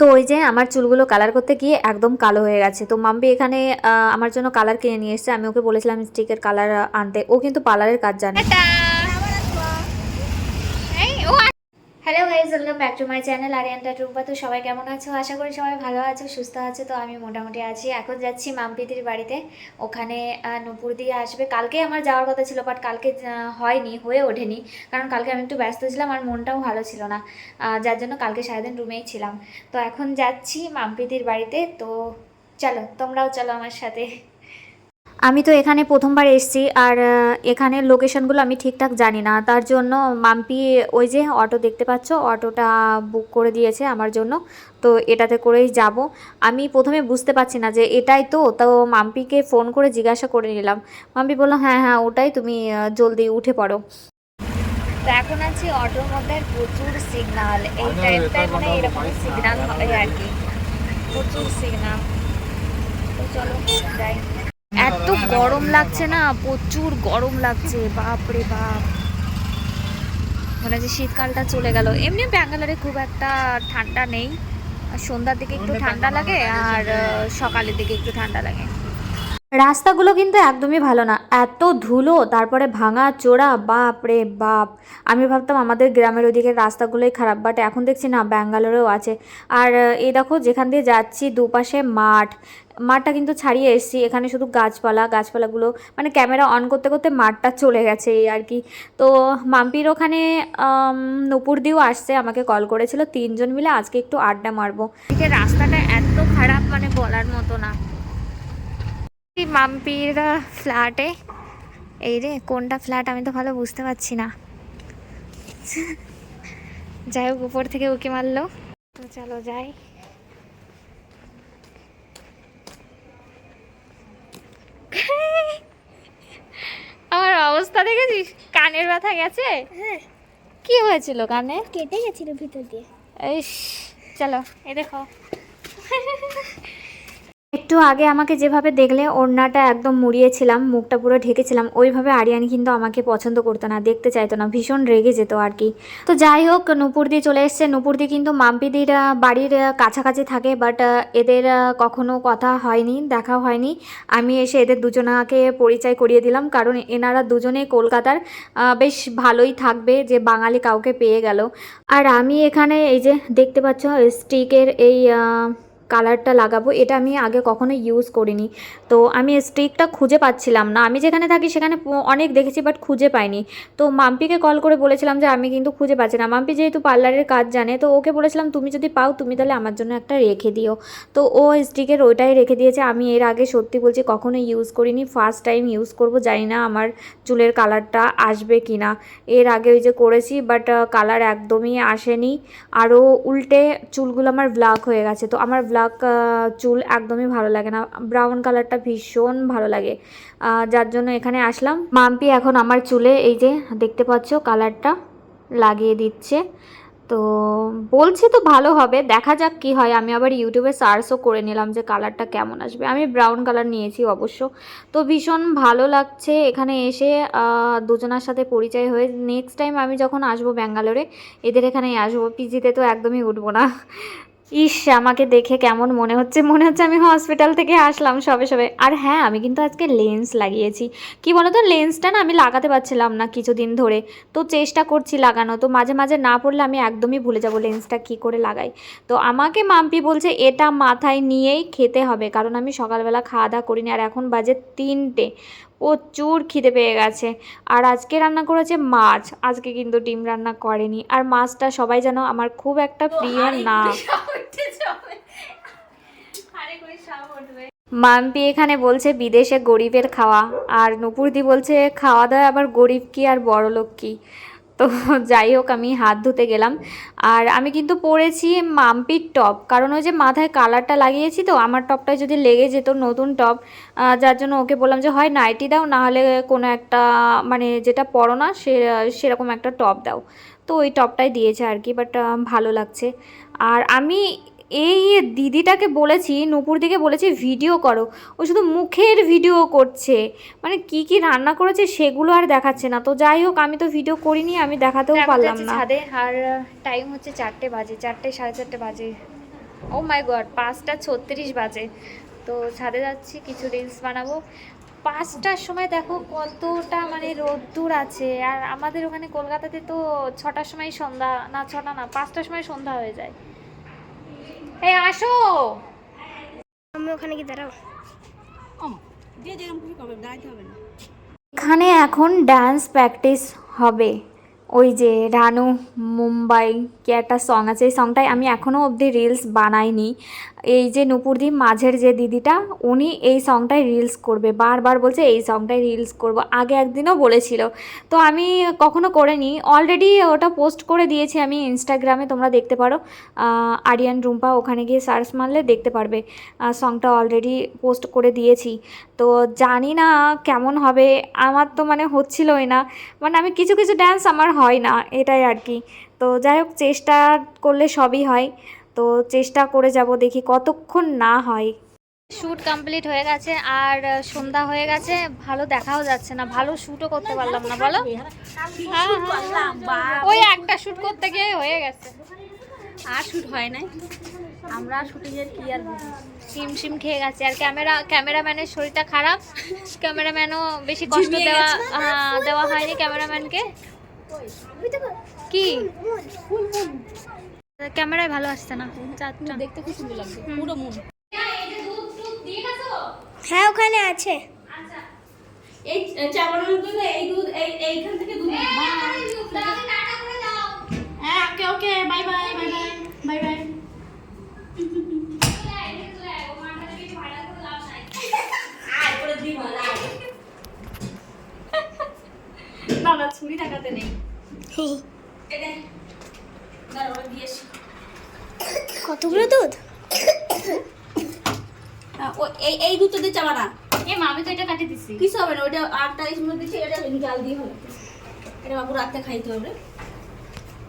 তো ওই যে আমার চুলগুলো কালার করতে গিয়ে একদম কালো হয়ে গেছে। তো মাম্পি এখানে আমার জন্য কালার কিনে নিয়ে এসছে। আমি ওকে বলেছিলাম স্টিকের কালার আনতে। ও কিন্তু পার্লারের কাজ জানে। Hello guys welcome back to my channel আরিয়ানটা Tumpa তো সবাই কেমন আছো? আশা করি সবাই ভালো আছো, সুস্থ আছো। তো আমি মোটামুটি আছি। এখন যাচ্ছি মাম্পিদির বাড়িতে। ওখানে নূপুর দিয়ে আসবে। কালকে আমার যাওয়ার কথা ছিল বাট কালকে হয়নি, হয়ে ওঠেনি। কারণ কালকে আমি একটু ব্যস্ত ছিলাম, আর মনটাও ভালো ছিল না। যার জন্য কালকে সারাদিন রুমেই ছিলাম। তো এখন যাচ্ছি মাম্পিদির বাড়িতে। তো চলো, তোমরাও চলো আমার সাথে। আমি তো এখানে প্রথমবার এসেছি আর আহ, এখানের লোকেশনগুলো আমি ঠিকঠাক জানি না। তার জন্য মাম্পি ওই যে অটো দেখতে পাচ্ছ অটোটা বুক করে দিয়েছে আমার জন্য। তো এটাতে করেই যাব। আমি প্রথমে বুঝতে পারছি না যে এটাই তো তো মাম্পিকে ফোন করে জিজ্ঞাসা করে নিলাম। মাম্পি বলল হ্যাঁ হ্যাঁ ওটাই তুমি জলদি উঠে পড়ো। তো এখন আছি অটোর মধ্যে প্রচুর সিগনাল এই টাইমটায় মানে এরকম সিগনাল হয় আর কি। প্রচুর সিগনাল তো চলো যাই। এত গরম লাগছে না প্রচুর গরম লাগছে বাপ রে বাপ। মানে যে শীতকালটা চলে গেল। এমনি ব্যাঙ্গালোরে খুব একটা ঠান্ডা নেই। আর সন্ধ্যার দিকে একটু ঠান্ডা লাগে আর সকালের দিকে একটু ঠান্ডা লাগে। রাস্তাগুলো কিন্তু একদমই ভালো না। এত ধুলো তারপরে ভাঙা চোরা বাপ রে বাপ। আমি ভাবতাম আমাদের গ্রামের ওদিকের রাস্তাগুলোই খারাপ বাট এখন দেখছি না ব্যাঙ্গালোরেও আছে। আর এই দেখো যেখান দিয়ে যাচ্ছি দুপাশে মাঠ। মাঠটা কিন্তু ছাড়িয়ে এসেছি। এখানে শুধু গাছপালা, গাছপালাগুলো মানে ক্যামেরা অন করতে করতে মাঠটা চলে গেছে এই আর কি। তো মাম্পির ওখানে নুপুর দিও আসছে, আমাকে কল করেছিল। তিনজন মিলে আজকে একটু আড্ডা মারবো। রাস্তাটা এত খারাপ মানে বলার মতো না। মাম্পির ফ্ল্যাটে, এই রে, কোনটা ফ্ল্যাট আমি তো ভালো বুঝতে পারছি না। যাই হোক, উপর থেকে উকি মারলো। তো চলো যাই। অবস্থা দেখেছিস? কানের ব্যথা গেছে? হ্যাঁ। কি হয়েছিল কানে? কেটে গেছিল ভিতর দিয়ে। ইস চলো এ দেখো। একটু আগে আমাকে যেভাবে দেখলে ওড়নাটা একদম মুড়িয়েছিলাম, মুখটা পুরো ঢেকেছিলাম, ওইভাবে আরিয়ানি কিন্তু আমাকে পছন্দ করতো না, দেখতে চাইতো না, ভীষণ রেগে যেত আর কি। তো যাই হোক, নুপুরদি চলে এসছে। নুপুরদি কিন্তু মাম্পিদির বাড়ির কাছাকাছি থাকে বাট এদের কখনো কথা হয়নি, দেখা হয়নি। আমি এসে এদের দুজনাকে পরিচয় করিয়ে দিলাম, কারণ এনারা দুজনে কলকাতার বেশ ভালোই থাকবে যে বাঙালি কাউকে পেয়ে গেল। আর আমি এখানে এই যে দেখতে পাচ্ছ, স্টিকের এই কালারটা লাগাবো, এটা আমি আগে কখনো ইউজ করিনি। তো আমি স্টিকটা খুঁজে পাচ্ছিলাম না। আমি যেখানে থাকি সেখানে অনেক দেখেছি বাট খুঁজে পাইনি। তো মাম্পিকে কল করে বলেছিলাম যে, আমি কিন্তু খুঁজে পাচ্ছি না। মাম্পি যেহেতু পার্লারের কাজ জানে, তো ওকে বলেছিলাম, তুমি যদি পাও, তুমি তাহলে আমার জন্য একটা রেখে দিও। তো ও স্টিকের ওইটাই রেখে দিয়েছে। আমি এর আগে সত্যি বলছি কখনো ইউজ করিনি। ফার্স্ট টাইম ইউজ করব, জানি না আমার চুলের কালারটা আসবে কি না এর আগে ওই যে করেছি বাট কালার একদমই আসেনি। আরও উল্টে চুলগুলো আমার ব্ল্যাক হয়ে গেছে। তো আমার ব্ল্যাক চুল একদমই ভালো লাগে না। ব্রাউন কালারটা ভীষণ ভালো লাগে। যার জন্য এখানে আসলাম। মাম্পি এখন আমার চুলে, এই যে দেখতে পাচ্ছ কালারটা লাগিয়ে দিচ্ছে। তো বলছে তো ভালো হবে, দেখা যাক কি হয়। আমি আবার ইউটিউবে সার্চও করে নিলাম যে কালারটা কেমন আসবে। আমি ব্রাউন কালার নিয়েছি অবশ্য। তো ভীষণ ভালো লাগছে এখানে এসে দুজনার সাথে পরিচয় হয়ে। নেক্সট টাইম আমি যখন আসব ব্যাঙ্গালোরে, এদের এখানেই আসব। পিজিতে তো একদমই উঠবো না। ইস, আমাকে দেখে কেমন মনে হচ্ছে? মনে হচ্ছে আমি হসপিটাল থেকে আসলাম সবে সবে। আর হ্যাঁ আমি কিন্তু আজকে লেন্স লাগিয়েছি। কি বলতো লেন্সটা না আমি লাগাতে পারছিলাম না কিছুদিন ধরে। তো চেষ্টা করছি লাগানো তো মাঝে মাঝে না পড়লে আমি একদমই ভুলে যাব লেন্সটা কি করে লাগাই। তো আমাকে মাম্পি বলছে, এটা মাথায় নিয়েই খেতে হবে। কারণ আমি সকালবেলা খাওয়া দাওয়া করিনি আর এখন বাজে তিনটে। প্রচুর খিদে পেয়ে গেছে। আর আজকে রান্না করেছে মাছ। আজকে কিন্তু ডিম রান্না করেনি। আর মাছটা সবাই যেন আমার খুব একটা প্রিয় না। মাম্পি এখানে বলছে বিদেশে গরিবের খাওয়া। আর নুপুরদি বলছে খাওয়া দাওয়া আবার গরিব কি আর বড়লোক কি? তো যাই হোক, আমি হাত ধুতে গেলাম। আর আমি কিন্তু পরেছি মাম্পির টপ। কারণ ওই যে মাথায় কালারটা লাগিয়েছি তো, আমার টপটা যদি লেগে যেত নতুন টপ যার জন্য ওকে বললাম যে, হয়, নাইটি দাও নাহলে কোনো একটা মানে যেটা পরো না, সে, সেরকম একটা টপ দাও। তো ওই টপটাই দিয়েছে আর কি, বাট ভালো লাগছে। আর আমি এই দিদিটাকে বলেছি নুপুর দিকে বলেছি ভিডিও করো। ও শুধু মুখের ভিডিও করছে। মানে কি কি রান্না করেছে সেগুলো আর দেখাচ্ছে না। তো যাই হোক আমি তো ভিডিও করিনি আমি দেখাতেও পারলাম না। ছাদে আর টাইম হচ্ছে চারটে বাজে চারটে সাড়ে চারটে বাজে। ও মাই গড পাঁচটা ছত্রিশ বাজে। তো ছাদে যাচ্ছি কিছু রিলস বানাবো। পাঁচটার সময় দেখো কতটা মানে রোদ্দুর আছে। আর আমাদের ওখানে কলকাতাতে তো ছটার সময় সন্ধ্যা না ছটা না পাঁচটার সময় সন্ধ্যা হয়ে যায়। এই আসো। আমি ওখানে গিয়ে দাঁড়াও। এখানে এখন ডান্স প্র্যাকটিস হবে। ওই যে রানু মুম্বাই কি একটা সং আছে। এই সংটাই আমি এখনও অবধি রিলস বানাইনি। এই যে নুপুরদি মাঝের যে দিদিটা, উনি এই সংটায় রিলস করবে। বারবার বলছে, এই সংটায় রিলস করব। আগে একদিনও বলেছিল। তো আমি কখনো করিনি। অলরেডি ওটা পোস্ট করে দিয়েছি আমি ইনস্টাগ্রামে তোমরা দেখতে পারো। আরিয়ান রুম্পা ওখানে গিয়ে সার্চ মারলে দেখতে পারবে। সংটা অলরেডি পোস্ট করে দিয়েছি। তো জানি না কেমন হবে। আমার তো মানে হচ্ছিলই না। মানে আমি কিছু কিছু ড্যান্স আমার হয় না এটাই আর কি। তো যাই হোক চেষ্টা করলে সবই হয়। তো চেষ্টা করে যাব দেখি কতক্ষণ না হয়। শ্যুট কমপ্লিট হয়ে গেছে আর সন্ধ্যা হয়ে গেছে ভালো দেখাও যাচ্ছে না ভালো শ্যুটও করতে পারলাম না বলো? হ্যাঁ, হ্যাঁ। ওই একটা শ্যুট করতে গিয়ে হয়ে গেছে। আর শুট হয় নাই। আমরা শুটিংয়ের কি আর সিম সিম খেয়ে গেছে। আর ক্যামেরা ক্যামেরাম্যানের শরীরটা খারাপ। ক্যামেরাম্যানও বেশি কষ্ট দেওয়া দেওয়া হয়নি ক্যামেরাম্যানকে। কি? ক্যামেরায় ভালো আসছে না। চারটা। দেখতে খুব সুন্দর লাগছে পুরো মুন। হ্যাঁ ওখানে আছে। এই জন্য এই দুধ এই এইখান থেকে দুধ হ্যাঁ okay okay bye bye bye bye bye bye আয় করে দি ভালো না না ছুরি টাকাতে নেই। কতগুলো দুধ? হ্যাঁ, ও এই এই দুধটা দিয়ে চাবা না। এ মা আমি তো এটা কাটি দিছি। কিছু হবে না ওইটা আটটা ইস মধ্যে দিচ্ছি এটা জাল দিয়ে হবে এটা বাবু রাতে খাইতে হবে।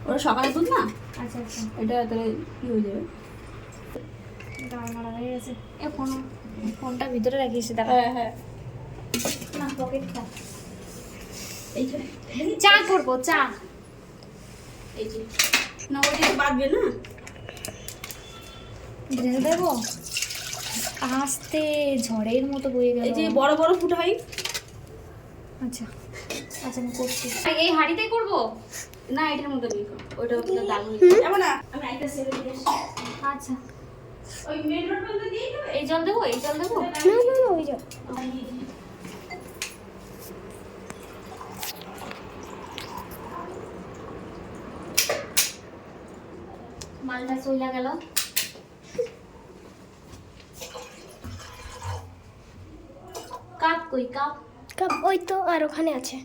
ওটা সকালে দুধ না? আচ্ছা আচ্ছা। এটা তাহলে কি হয়ে যাবে। ফোনটা ভিতরে রাখিস হ্যাঁ হ্যাঁ। না পকেট খা। চা করব চা। এই যে না ওইটা বাঁধবে না। ঢেলে দেবো? আস্তে ঝড়ের মতো বয়ে গেল। এই যে বড় বড় ফুটা হয় আচ্ছা আচ্ছা আমি করছি। এই হাঁড়িতেই করব? না এটার মধ্যে দিয়ে। ওটা না আমি আইটা সেরে দিয়ে আচ্ছা। ওই মেন রোড পর্যন্ত দিয়ে দেবে? এই জল দেবো এই জল দেবো? না না না ওই যাও মালটা চইলা গেল। কাপ কই কাপ? কাপ ওই তো আর ওখানে আছে।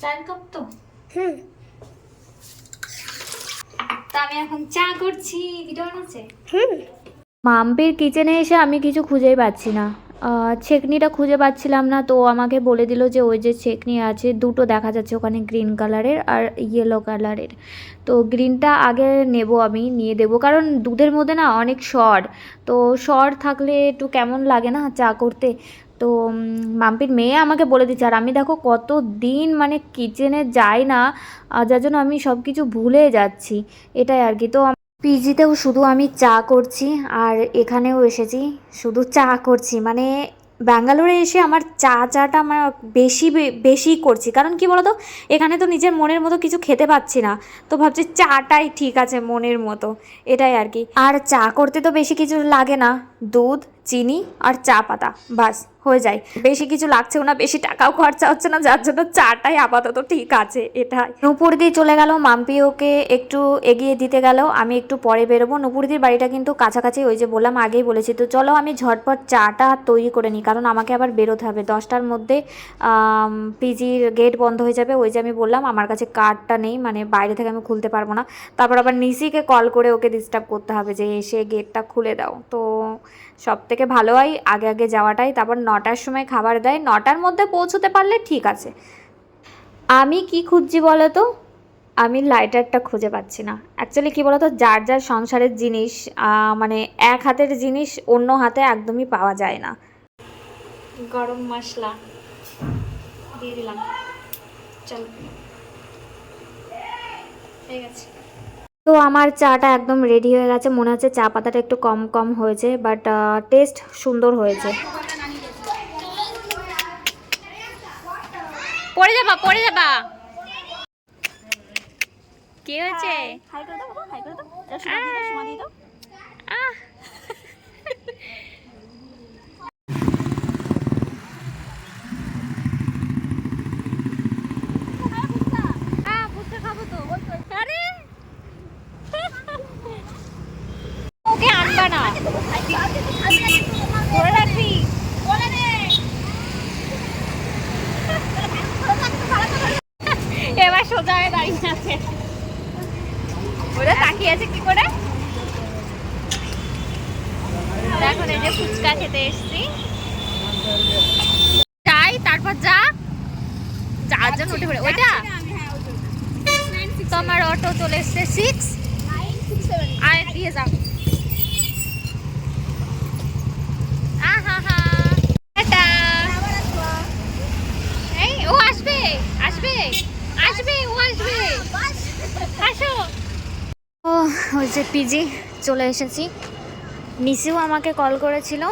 চার কাপ তো? হুম। তা আমি এখন চা করছি ভিডিও বানাচ্ছে? হুম। মাম্পির কিচেনে এসে আমি কিছু খুঁজেই পাচ্ছি না। ছেকনিটা খুঁজে পাচ্ছিলাম না, তো আমাকে বলে দিল যে ওই যে ছেকনি আছে, দুটো দেখা যাচ্ছে ওখানে গ্রিন কালারের আর ইয়েলো কালারের তো গ্রিনটা আগে নেব আমি, নিয়ে দেবো, কারণ দুধের মধ্যে না অনেক সর। তো সর থাকলে একটু কেমন লাগে না চা করতে? তো মাম্পির মেয়ে আমাকে বলে দিচ্ছে, আর আমি দেখো কত দিন মানে কিচেনে যাই না যার জন্য আমি সব কিছু ভুলে যাচ্ছি। এটাই আর কি। তো পিজিতেও শুধু আমি চা করছি আর এখানেও এসেছি, শুধু চা করছি। মানে ব্যাঙ্গালোরে এসে আমার চা, চাটা আমার বেশি বেশি করছি। কারণ কি বলতো? এখানে তো নিজের মনের মতো কিছু খেতে পাচ্ছি না। তো ভাবছি চাটাই ঠিক আছে মনের মতো। এটাই আর কি। আর চা করতে তো বেশি কিছু লাগে না। দুধ, চিনি আর চা পাতা। বাস, হয়ে যায়। বেশি কিছু লাগছেও না, বেশি টাকাও খরচা হচ্ছে না, যার জন্য চাটাই আপাতত ঠিক আছে, এটাই। নুপুরদি চলে গেল, মাম্পি ওকে একটু এগিয়ে দিতে গেল, আমি একটু পরে বেরোবো। নুপুরদির বাড়িটা কিন্তু কাছাকাছি, ওই যে বললাম, আগেই বলেছি। তো চলো, আমি ঝটপট চাটা তৈরি করে নিই, কারণ আমাকে আবার বেরোতে হবে। দশটার মধ্যে পিজির গেট বন্ধ হয়ে যাবে, ওই যে আমি বললাম, আমার কাছে কার্ডটা নেই মানে বাইরে থেকে আমি খুলতে পারব না। তারপর আবার নিসিকে কল করে ওকে ডিস্টার্ব করতে হবে যে, এসে গেটটা খুলে দাও। তো সব থেকে ভালো হয় আগে আগে যাওয়াটাই, তারপর নটার সময় খাবার দেয়, নটার মধ্যে পৌঁছতে পারলে ঠিক আছে। আমি কি খুঁজছি বলো তো আমি লাইটারটা খুঁজে পাচ্ছি না। অ্যাকচুয়ালি কী বলতো? যার যার সংসারের জিনিস মানে এক হাতের জিনিস অন্য হাতে একদমই পাওয়া যায় না। গরম মশলা দিয়ে দিলাম। চল। ঠিক আছে তো আমার চাটা একদম রেডি হয়ে গেছে মনে হচ্ছে চা পাতাটা একটু কম কম হয়েছে বাট টেস্ট সুন্দর হয়েছে পড়ে যাবা পড়ে যাবা কি হয়েছে হাই করে দাও হাই করে দাও এটা সময় দিয়ে দাও আহ, ফুচকা খাব তো। আরে! ওকে আনবা না ধরে রাখবি এবার সোজা হয়ে দাঁড়িয়ে আছে। ওরা তাকিয়ে আছে কি করে? এখন এই যে ফুচকা খেতে এসছি। যাই তারপর যা। চারজন উঠে পড়ে ওইটা তো। আমার অটো চলে এসছে সিক্স আর দিয়ে যাও আহা হা টাটা এই ও আসবে আসবে আসবে ও আসবে আসো ও ওই যে পিজি চলে এসেছি নিসিও আমাকে কল করেছিল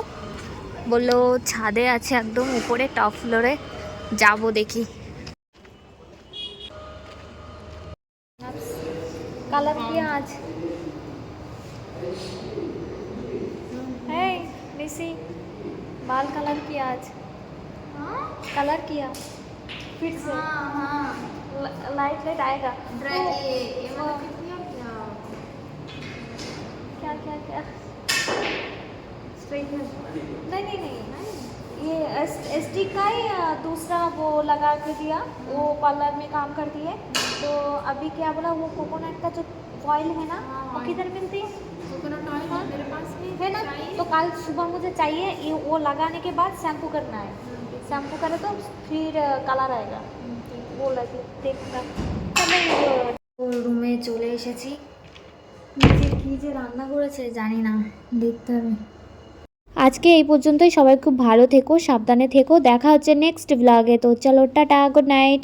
বললো ছাদে আছে একদম উপরে টপ ফ্লোরে যাবো দেখি কালার কি আজ hey निसी बाल कलर किया आज कलर किया फिर से। ल- लाइट लाइट आएगा। तो- क्या? क्या क्या स्ट्रेटनर नहीं नहीं नहीं ये एस टी का ही दूसरा वो लगा के दिया। वो पार्लर में काम करती है। तो अभी क्या बोला वो कोकोनट का जो ऑयल है ना वो किधर मिलती है? कोकोनट ऑयल मेरे पास है ना? तो कल सुबह मुझे चाहिए ये वो लगाने के बाद शैम्पू करना है। शैम्पू करे तो फिर कलर आएगा वो लगे देखना রুমে চলে এসেছি নিজে কী যে রান্না করেছে জানি না দেখতে হবে আজকে এই পর্যন্তই সবাই খুব ভালো থেকো সাবধানে থেকো দেখা হচ্ছে নেক্সট ব্লগে তো চলো টাটা গুড নাইট